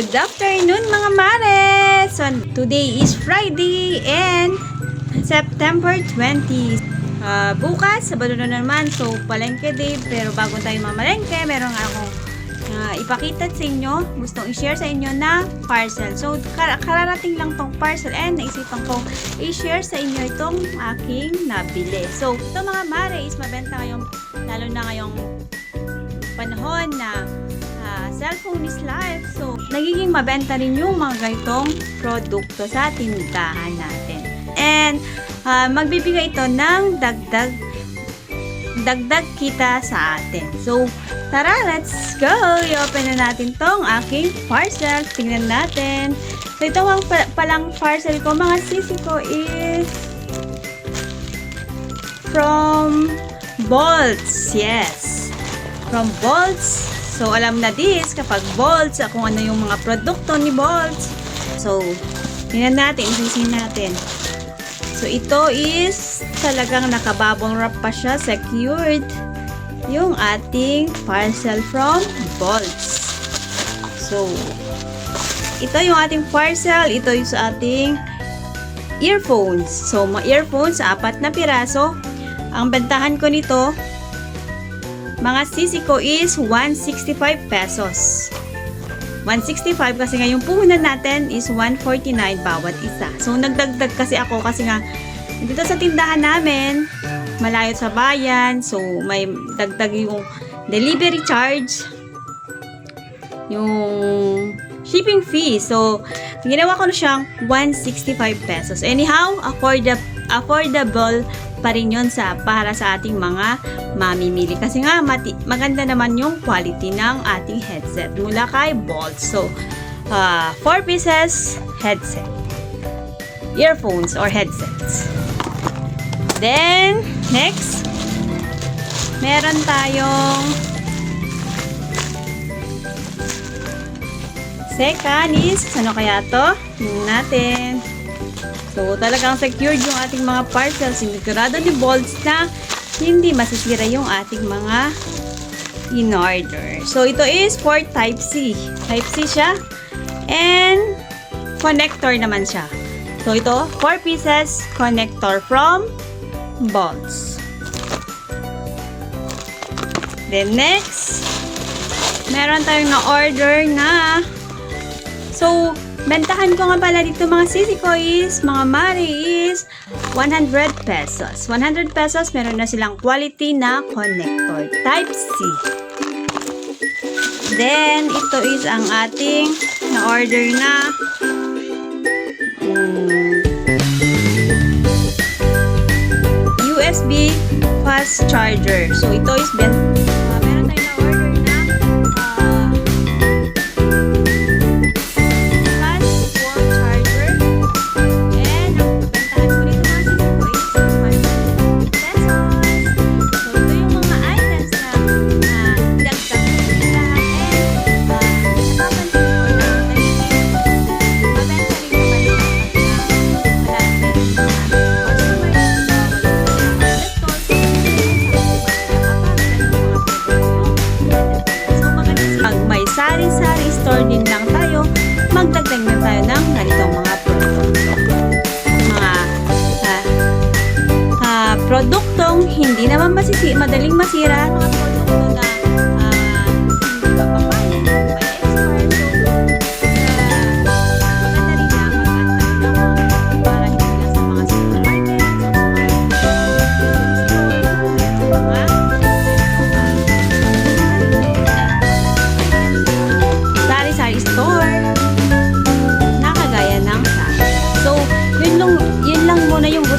Good afternoon mga mare! So, today is Friday and September 20. Ah, bukas, Sabado na naman. So, palengke day. Pero bago tayo mamalengke, meron akong ah, ipakita sa inyo. Gustong i-share sa inyo na parcel. So, kar- kararating lang tong parcel and naisipan kong i-share sa inyo itong aking nabili. So, ito mga mare is mabenta ngayong, lalo na ngayong panahon na cellphone is life. So, nagiging mabenta rin yung mga ganitong produkto sa tindahan natin. And, ah, magbibigay ito ng dagdag dagdag kita sa atin. So, tara, let's go! I-open na natin tong aking parcel. Tingnan natin. So, ito ang pa- palang parcel ko. Mga sisi ko is from Bolts. Yes from Bolts. So, alam na this kapag Bolts, kung ano yung mga produkto ni Bolts. So, tingnan natin, isisin natin. So, ito is talagang nakababong wrap pa siya, secured yung ating parcel from Bolts. So, ito yung ating parcel, ito yung sa ating earphones. So, mga earphones, apat na piraso. Ang bentahan ko nito, mga sisi ko is 165 pesos. 165 kasi nga yung puhunan natin is 149 bawat isa. So nagdagdag kasi ako kasi nga dito sa tindahan namin, malayo sa bayan, so may dagdag yung delivery charge, yung shipping fee. So, ginawa ko na siyang 165 pesos. Anyhow, affordable, affordable pa rin yun sa, para sa ating mga mamimili. Kasi nga, mati, maganda naman yung quality ng ating headset mula kay Bolt. So, 4 pieces headset. Earphones or headsets. Then, next, meron tayong second is, ano kaya to? Tingnan natin. So, talagang secured yung ating mga parcels. Sigurado ni Bolts na hindi masisira yung ating mga in-order. So, ito is for Type-C. Type-C siya. And, connector naman siya. So, ito, 4 pieces connector from Bolts. Then, next, meron tayong na-order na So, bentahan ko nga pala dito mga sisi ko mga mari is 100 pesos. 100 pesos, meron na silang quality na connector. Type C. Then, ito is ang ating na-order na mm, USB fast charger. So, ito is magdagdag na tayo ng ganitong mga produkto. Mga uh, uh, ah, produktong hindi naman masisi, madaling masira, mga produkto na uh,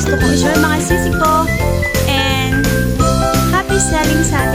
gusto kong i-share mga sisi ko. And happy selling sa